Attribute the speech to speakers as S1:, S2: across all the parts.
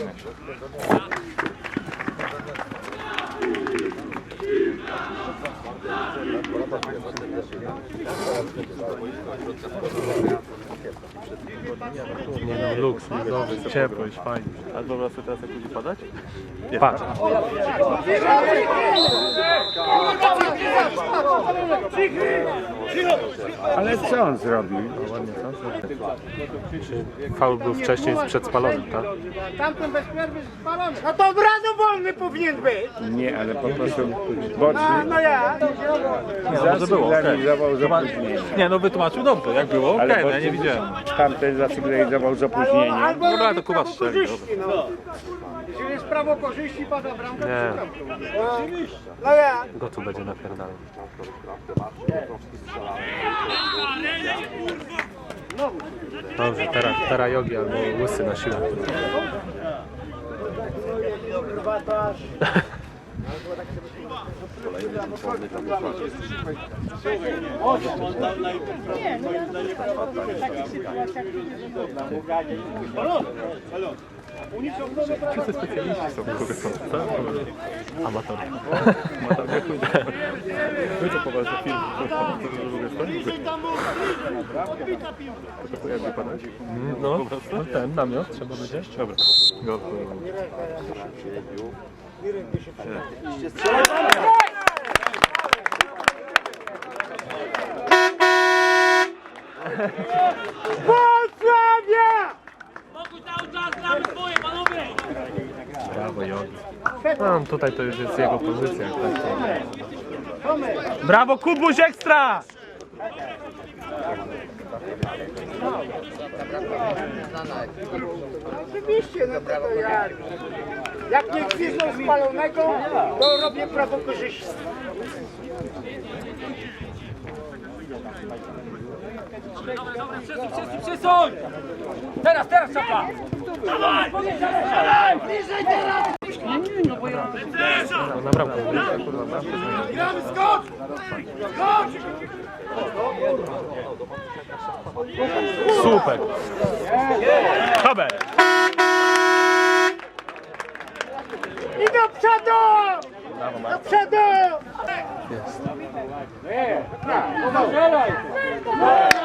S1: Nie no, luks, luzowy, ciepłość, fajnie.
S2: A dobra sobie teraz jak będzie padać?
S1: Patrz.
S3: Ale co on zrobił?
S1: Faul był wcześniej sprzed spalonym, tak?
S4: Tamten bez przerwy spalony. No to od razu wolny powinien być.
S3: Nie, ale po prostu
S4: No,
S3: boczny
S4: no ja.
S3: zasygnalizował z opóźnieniem.
S2: Nie no wytłumaczył dobrze, jak było, okej, no ja nie widziałem.
S3: Tamten zasygnalizował z opóźnieniem.
S4: Albo
S2: Dobra,
S4: robi
S2: to Kuba
S4: prawo
S2: strzeli,
S4: korzyści, no. Jeżeli jest prawo korzyści, pada bramka,
S1: Nie.
S4: to. No ja.
S1: Go tu będzie napierdalał. Dobrze, teraz, teraz jogi albo łysy na siłę. Wszyscy specjaliści są, są. Co? Amator.
S2: Wy co poważny film? Jakby padać?
S1: No, no ten namiot trzeba będzie.
S2: Dobra.
S4: Wrocławia!
S1: Brawo, jogi. No, tutaj to już jest jego pozycja. tak Brawo, Kubuś ekstra!
S4: Oczywiście, no to, to ja. Jak nie gwizdną spalonego, to robię prawo korzyści.
S5: Przesuń! Teraz, teraz czapa!
S1: No, na bramkę. Kurwa, bramkę. Super! Haber!
S4: I do przodu! Do przodu!
S1: Jest. Pa, Feter trzecia.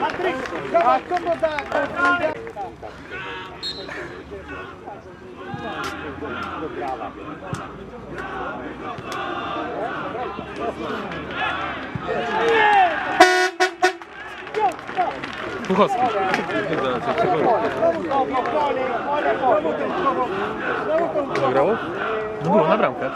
S4: Patryk, zobacz, kogo da.
S1: Puchowski. Zagrało? Było na bramkę.